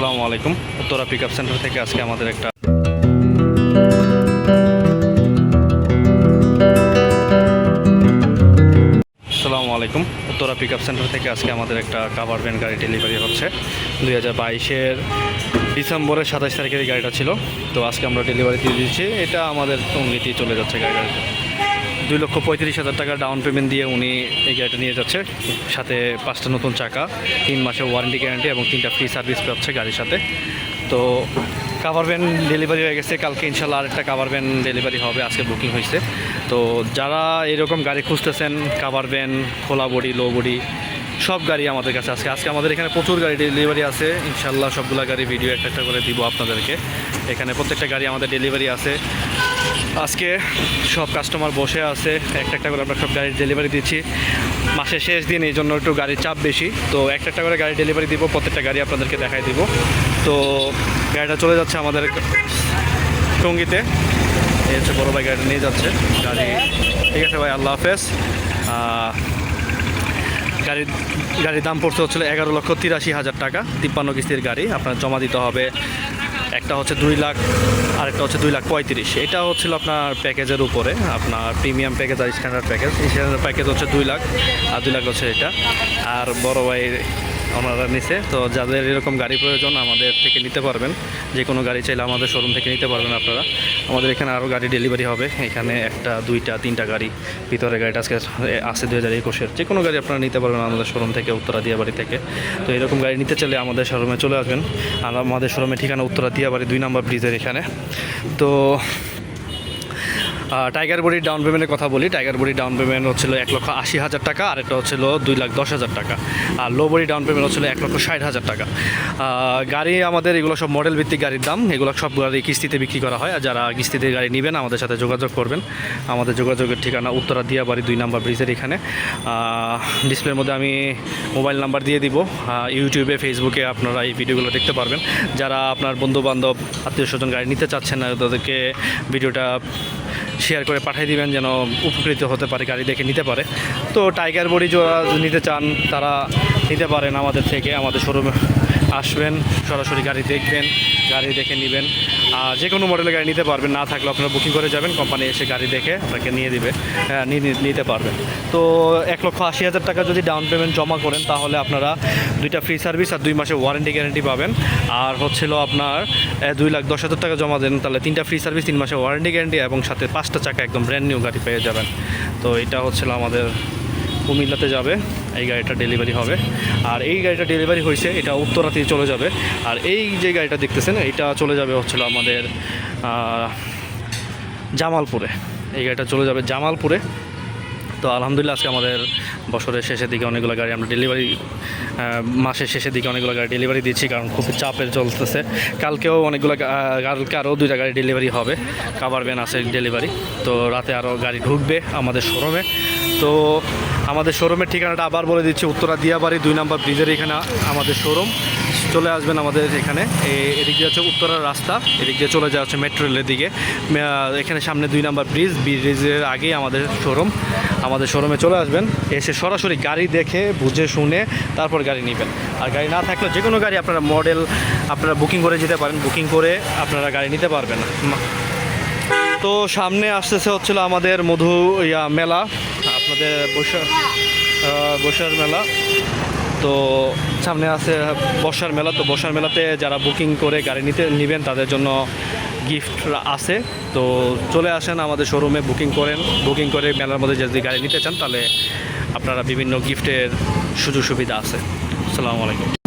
আসসালামু আলাইকুম। Uttara pick up centre থেকে আজকে আমাদের একটা আসসালামু আলাইকুম। উত্তরা পিক আপ সেন্টার থেকে আজকে আমাদের একটা কাভার ভ্যান গাড়ি ডেলিভারি হচ্ছে। দুই হাজার বাইশের ডিসেম্বরের সাতাশ তারিখের গাড়িটা ছিল। তো আজকে আমরা ডেলিভারি দিয়ে দিচ্ছি এটা আমাদের টঙ্গিতেই চলে যাচ্ছে গাড়িটা। দুই লক্ষ পঁয়ত্রিশ হাজার টাকা ডাউন পেমেন্ট দিয়ে উনি এই গাড়িটা নিয়ে যাচ্ছে। সাথে পাঁচটা নতুন চাকা, তিন মাসের ওয়ারেন্টি গ্যারান্টি এবং তিনটা ফ্রি সার্ভিস পাচ্ছে গাড়ির সাথে। তো কাভার ভ্যান ডেলিভারি হয়ে গেছে, কালকে ইনশাল্লাহ আরেকটা কাভার ভ্যান ডেলিভারি হবে, আজকে বুকিং হয়েছে। তো যারা এরকম গাড়ি খুঁজতেছেন কাভার ভ্যান খোলা বডি লো বডি সব গাড়ি আমাদের কাছে আজকে আজকে আমাদের এখানে প্রচুর গাড়ি ডেলিভারি আছে। ইনশাল্লাহ সবগুলো গাড়ি ভিডিও একটা একটা করে দিব আপনাদেরকে। এখানে প্রত্যেকটা গাড়ি আমাদের ডেলিভারি আছে। আজকে সব কাস্টমার বসে আছে, একটা একটা করে আমরা সব গাড়ির ডেলিভারি দিচ্ছি। মাসের শেষ দিন, এই জন্য একটু গাড়ির চাপ বেশি। তো একটা একটা করে গাড়ি ডেলিভারি দিব, প্রত্যেকটা গাড়ি আপনাদেরকে দেখাই দিব। তো গাড়িটা চলে যাচ্ছে আমাদের টঙ্গিতে। এই হচ্ছে বড় ভাই গাড়িটা নিয়ে যাচ্ছে। গাড়ি ঠিক আছে ভাই, আল্লাহ হাফেজ। গাড়ির গাড়ির দাম পড়ছে হচ্ছিল এগারো লক্ষ তিরাশি হাজার টাকা। তিপ্পান্ন কিস্তির গাড়ি, আপনার জমা দিতে হবে একটা হচ্ছে দুই লাখ, আরেকটা হচ্ছে দুই লাখ পঁয়ত্রিশ। এটা হচ্ছিল আপনার প্যাকেজের উপরে, আপনার প্রিমিয়াম প্যাকেজ আর স্ট্যান্ডার্ড প্যাকেজ। স্ট্যান্ডার্ড প্যাকেজ হচ্ছে দুই লাখ, আর দুই লাখ হচ্ছে এটা। আর বড় ভাই ওনারা নিছে। তো যাদের এরকম গাড়ি প্রয়োজন আমাদের থেকে নিতে পারবেন। যে কোনো গাড়ি চাইলে আমাদের শোরুম থেকে নিতে পারবেন আপনারা। আমাদের এখানে আরও গাড়ি ডেলিভারি হবে। এখানে একটা, দুইটা, তিনটা গাড়ি ভিতরে গাড়িটা আজকে আছে দুই হাজার একুশের। যে কোনো গাড়ি আপনারা নিতে পারবেন আমাদের শোরুম থেকে উত্তরা দিয়াবাড়ি থেকে। তো এরকম গাড়ি নিতে চাইলে আমাদের শোরুমে চলে আসবেন। আর আমাদের শোরুমের ঠিকানা উত্তরা দিয়াবাড়ি দুই নম্বর ব্রিজের এখানে। তো টাইগার বডির ডাউন পেমেন্টের কথা বলি। টাইগার বডির ডাউন পেমেন্ট হচ্ছিল এক লক্ষ আশি হাজার টাকা আর একটা হচ্ছিল দুই লাখ দশ হাজার টাকা। আর লো বডি ডাউন পেমেন্ট হচ্ছিল এক লক্ষ ষাট হাজার টাকা। গাড়ি আমাদের এগুলো সব মডেল ভিত্তিক গাড়ির দাম। এগুলো সব গাড়ি কিস্তিতে বিক্রি করা হয়। আর যারা কিস্তিতে গাড়ি নেবেন, আমাদের সাথে যোগাযোগ করবেন। আমাদের যোগাযোগের ঠিকানা উত্তরা দিয়াবাড়ি দুই নাম্বার ব্রিজের এখানে। ডিসপ্লের মধ্যে আমি মোবাইল নাম্বার দিয়ে দিব। ইউটিউবে ফেসবুকে আপনারা এই ভিডিওগুলো দেখতে পারবেন। যারা আপনার বন্ধু বান্ধব আত্মীয় স্বজন গাড়ি নিতে চাচ্ছেন না, তাদেরকে ভিডিওটা শেয়ার করে পাঠিয়ে দিবেন যেন উপকৃত হতে পারে, গাড়ি দেখে নিতে পারে। তো টাইগার বডি যারা নিতে চান, তারা নিতে পারেন আমাদের থেকে, আমাদের শোরুমে আসবেন সরাসরি গাড়ি দেখবেন গাড়ি দেখে নেবেন। আর যে কোনো মডেলের গাড়ি নিতে পারবেন না থাকলে আপনারা বুকিং করে যাবেন কোম্পানি এসে গাড়ি দেখে আপনাকে নিয়ে দিবে হ্যাঁ, নিতে পারবেন। তো এক লক্ষ আশি হাজার টাকা যদি ডাউন পেমেন্ট জমা করেন তাহলে আপনারা দুইটা ফ্রি সার্ভিস আর দুই মাসের ওয়ারেন্টি গ্যারেন্টি পাবেন। আর হচ্ছিল আপনার দুই লাখ দশ হাজার টাকা জমা দেন তাহলে তিনটা ফ্রি সার্ভিস তিন মাসের ওয়ারেন্টি গ্যারেন্টি এবং সাথে পাঁচটা চাকা একদম ব্র্যান্ড নিউ গাড়ি পেয়ে যাবেন। তো এটা হচ্ছিল আমাদের কুমিল্লাতে যাবে। এই গাড়িটা ডেলিভারি হবে। আর এই গাড়িটা ডেলিভারি হয়েছে, এটা উত্তরাতেই চলে যাবে। আর এই যে গাড়িটা দেখতেছেন, এটা চলে যাবে হচ্ছিল আমাদের জামালপুরে। এই গাড়িটা চলে যাবে জামালপুরে। তো আলহামদুলিল্লাহ আজকে আমাদের বছরের শেষের দিকে অনেকগুলো গাড়ি আমরা ডেলিভারি মাসের শেষের দিকে অনেকগুলো গাড়ি ডেলিভারি দিচ্ছি, কারণ খুব চাপের চলতেছে। কালকেও অনেকগুলো কালকে আরও দুইটা গাড়ি ডেলিভারি হবে। কাভার ভ্যান আছে ডেলিভারি তো রাতে আরও গাড়ি ঢুকবে আমাদের শোরুমে তো আমাদের শোরুমের ঠিকানাটা আবার বলে দিচ্ছি, উত্তরা দিয়াবাড়ি দুই নম্বর ব্রিজের এখানে আমাদের শোরুম। চলে আসবেন আমাদের এখানে। এদিক দিয়ে হচ্ছে উত্তরার রাস্তা, এদিক দিয়ে চলে যাওয়া হচ্ছে মেট্রো রেলের দিকে। এখানে সামনে দুই নাম্বার ব্রিজ, ব্রিজের আগেই আমাদের শোরুম। আমাদের শোরুমে চলে আসবেন, এসে সরাসরি গাড়ি দেখে, বুঝে শুনে তারপর গাড়ি নেবেন। আর গাড়ি না থাকলে যে কোনো গাড়ি আপনারা মডেল, আপনারা বুকিং করে যেতে পারেন, বুকিং করে আপনারা গাড়ি নিতে পারবেন। তো সামনে আসতেছে হচ্ছিল আমাদের মধু, ইয়া, মেলা। আপনাদের বৈশাখ বৈশাখ মেলা। তো সামনে আছে বর্ষার মেলা। তো বর্ষার মেলাতে যারা বুকিং করে গাড়ি নিতে নেবেন, তাদের জন্য গিফট আছে। তো চলে আসেন আমাদের শোরুমে বুকিং করেন। বুকিং করে মেলার মধ্যে যদি গাড়ি নিতে চান, তাহলে আপনারা বিভিন্ন গিফটের সুযোগ সুবিধা আছে। আসসালামু আলাইকুম।